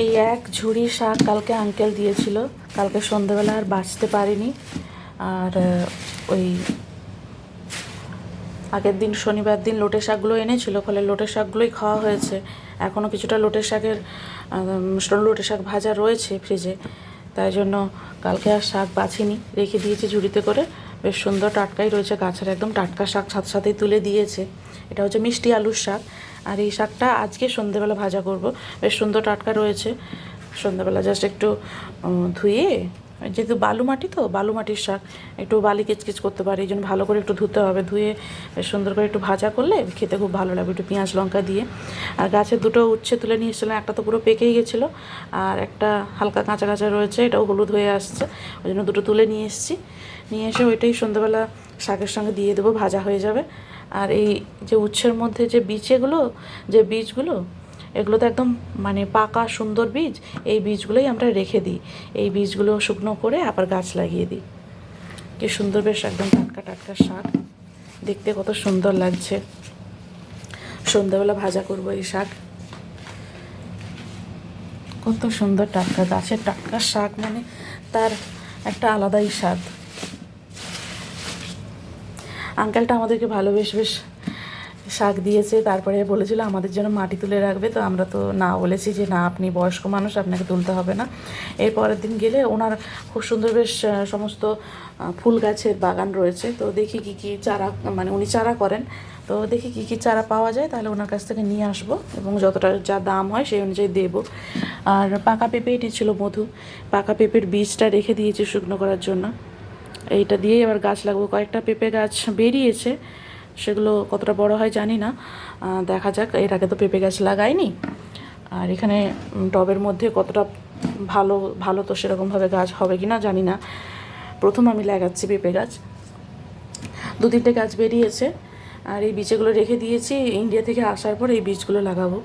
এই এক ঝুড়ি শাক কালকে আঙ্কেল দিয়েছিল। কালকে সন্ধেবেলা আর বাঁচতে পারিনি। আর ওই আগের দিন শনিবার দিন লোটে শাকগুলো এনেছিল, ফলে লোটে শাকগুলোই খাওয়া হয়েছে। এখনও কিছুটা লোটে শাকের লোটে শাক ভাজা রয়েছে ফ্রিজে তাই জন্য কালকে আর শাক বাছিনি রেখে দিয়েছি ঝুড়িতে করে। বেশ সুন্দর টাটকাই রয়েছে গাছের। একদম টাটকা শাক সাথে সাথেই তুলে দিয়েছে। এটা হচ্ছে মিষ্টি আলুর শাক। আর এই শাকটা আজকে সন্ধেবেলা ভাজা করব। বেশ সুন্দর টাটকা রয়েছে। সন্ধ্যাবেলা জাস্ট একটু ধুয়ে, যেহেতু বালু মাটি তো, বালু মাটির শাক, একটু বালি কিচকিচ করতে পারে, এই জন্য ভালো করে একটু ধুতে হবে। ধুয়ে সুন্দর করে একটু ভাজা করলে খেতে খুব ভালো লাগবে, একটু পেঁয়াজ লঙ্কা দিয়ে। আর গাছের দুটো উচ্ছে তুলে নিয়ে এসেছিলাম একটা তো পুরো পেকেই গেছিল, আর একটা হালকা কাঁচা কাঁচা রয়েছে, এটাও হলুদ হয়ে আসছে, ওই জন্য দুটো তুলে নিয়ে এসেছি। নিয়ে এসে ওইটাই সন্ধ্যাবেলা শাকের সঙ্গে দিয়ে দেবো, ভাজা হয়ে যাবে। আর এই যে উচ্ছের মধ্যে যে বীজগুলো যে বীজগুলো, এগুলো তো একদম মানে পাকা সুন্দর বীজ, এই বীজগুলোই আমরা রেখে দিই। এই বীজগুলো শুকনো করে আবার গাছ লাগিয়ে দিই। কি সুন্দর বেশ একদম টাটকা টাটকা শাক। দেখতে কত সুন্দর লাগছে। সন্ধ্যাবেলা ভাজা করব এই শাক। কত সুন্দর টাটকা গাছের টাটকা শাক মানে তার একটা আলাদাই স্বাদ। আঙ্কেলটা আমাদেরকে ভালো বেশ বেশ শাক দিয়েছে, তারপরে বলেছিল আমাদের জন্য মাটি তুলে রাখবে, তো আমরা তো না বলেছি যে না, আপনি বয়স্ক মানুষ, আপনাকে তুলতে হবে না। এর পরের দিন গেলে ওনার খুব সুন্দর বেশ সমস্ত ফুল গাছের বাগান রয়েছে, তো দেখি কি কি চারা মানে উনি চারা করেন। তো দেখি কি কি চারা পাওয়া যায়, তাহলে ওনার কাছ থেকে নিয়ে আসব এবং যতটা যা দাম হয় সেই অনুযায়ী দেবো। আর পাকা পেঁপে এটি ছিল মধু, পাকা পেঁপের বীজটা রেখে দিয়েছি শুকনো করার জন্য। এইটা দিয়েই আবার গাছ লাগবো। কয়েকটা পেঁপে গাছ বেরিয়েছে, সেগুলো কতটা বড় হয় জানি না। দেখা যাক, এর আগে তো পেঁপে গাছ লাগাইনি। আর এখানে টবের মধ্যে কতটা ভালো ভালো তো সেরকমভাবে গাছ হবে কি না জানি না। প্রথম আমি লাগাচ্ছি পেঁপে গাছ। দু তিনটে গাছ বেরিয়েছে, আর এই বীজগুলো রেখে দিয়েছি। ইন্ডিয়া থেকে আসার পর এই বীজগুলো লাগাবো।